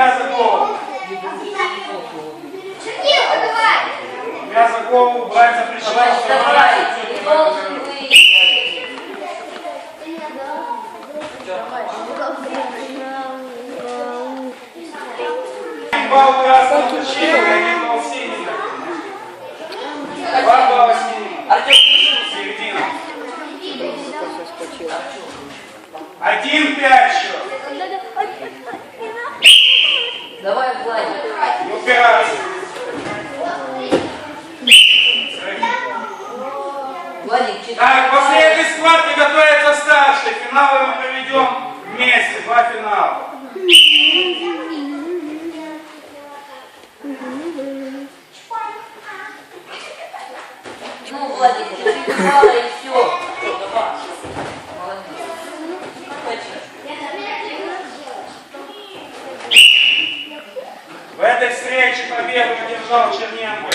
Мязаков. Мязаков убрать запрещено. Синего. Два балла синего. Артем, держи. Середина. Один пять. Давай, Владик. Не упираться. Владик. Так, после этой схватки готовятся старшие. Финалы мы проведем вместе. Два финала. Ну, Владик, чуть-чуть и все. В этой встрече победу одержал Черненко.